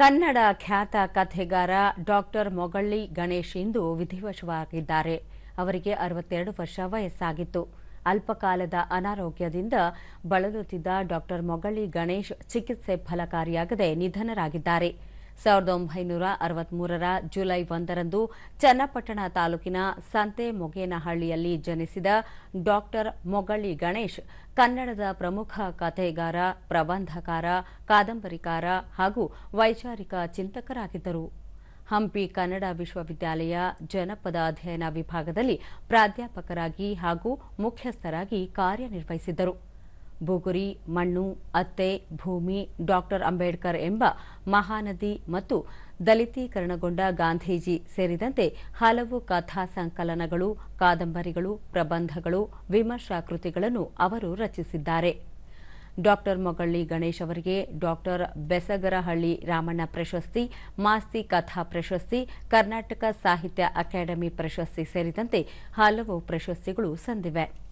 ಕನ್ನಡ ಖ್ಯಾತ ಕಥೆಗಾರ ಡಾಕ್ಟರ್ ಮೊಗಳ್ಳಿ ಗಣೇಶ್ ಇಂದು ವಿಧಿವಶವಾಗಿದ್ದಾರೆ. ಅವರಿಗೆ ಅರವತ್ತೆರಡು ವರ್ಷ ವಯಸ್ಸಾಗಿತ್ತು. ಅಲ್ಪಕಾಲದ ಅನಾರೋಗ್ಯದಿಂದ ಬಳಲುತ್ತಿದ್ದ ಡಾಕ್ಟರ್ ಮೊಗಳ್ಳಿ ಗಣೇಶ್ ಚಿಕಿತ್ಸೆ ಫಲಕಾರಿಯಾಗದೆ ನಿಧನರಾಗಿದ್ದಾರೆ. ಸಾವಿರದ ಒಂಬೈನೂರ ಅರವತ್ಮೂರರ ಜುಲೈ ಒಂದರಂದು ಚನ್ನಪಟ್ಟಣ ತಾಲೂಕಿನ ಸಂತೆ ಮೊಗೇನಹಳ್ಳಿಯಲ್ಲಿ ಜನಿಸಿದ ಡಾಕ್ಟರ್ ಮೊಗಳಿ ಗಣೇಶ್, ಕನ್ನಡದ ಪ್ರಮುಖ ಕಥೆಗಾರ, ಪ್ರಬಂಧಕಾರ, ಕಾದಂಬರಿಕಾರ ಹಾಗೂ ವೈಚಾರಿಕ ಚಿಂತಕರಾಗಿದ್ದರು. ಹಂಪಿ ಕನ್ನಡ ವಿಶ್ವವಿದ್ಯಾಲಯ ಜನಪದ ಅಧ್ಯಯನ ವಿಭಾಗದಲ್ಲಿ ಪ್ರಾಧ್ಯಾಪಕರಾಗಿ ಹಾಗೂ ಮುಖ್ಯಸ್ಥರಾಗಿ ಕಾರ್ಯನಿರ್ವಹಿಸಿದ್ದರು. ಬುಗುರಿ, ಮಣ್ಣು, ಅತ್ತೆ, ಭೂಮಿ, ಡಾಕ್ಟರ್ ಅಂಬೇಡ್ಕರ್ ಎಂಬ ಮಹಾನದಿ ಮತ್ತು ದಲಿತೀಕರಣಗೊಂಡ ಗಾಂಧೀಜಿ ಸೇರಿದಂತೆ ಹಲವು ಕಥಾ ಸಂಕಲನಗಳು, ಕಾದಂಬರಿಗಳು, ಪ್ರಬಂಧಗಳು ವಿಮರ್ಶಾ ಕೃತಿಗಳನ್ನು ಅವರು ರಚಿಸಿದ್ದಾರೆ. ಡಾಕ್ಟರ್ ಮೊಗಳ್ಳಿ ಗಣೇಶ್ ಅವರಿಗೆ ಡಾಕ್ಟರ್ ಬೆಸಗರಹಳ್ಳಿ ರಾಮಣ್ಣ ಪ್ರಶಸ್ತಿ, ಮಾಸ್ತಿ ಕಥಾ ಪ್ರಶಸ್ತಿ, ಕರ್ನಾಟಕ ಸಾಹಿತ್ಯ ಅಕಾಡೆಮಿ ಪ್ರಶಸ್ತಿ ಸೇರಿದಂತೆ ಹಲವು ಪ್ರಶಸ್ತಿಗಳು ಸಂದಿವೆ.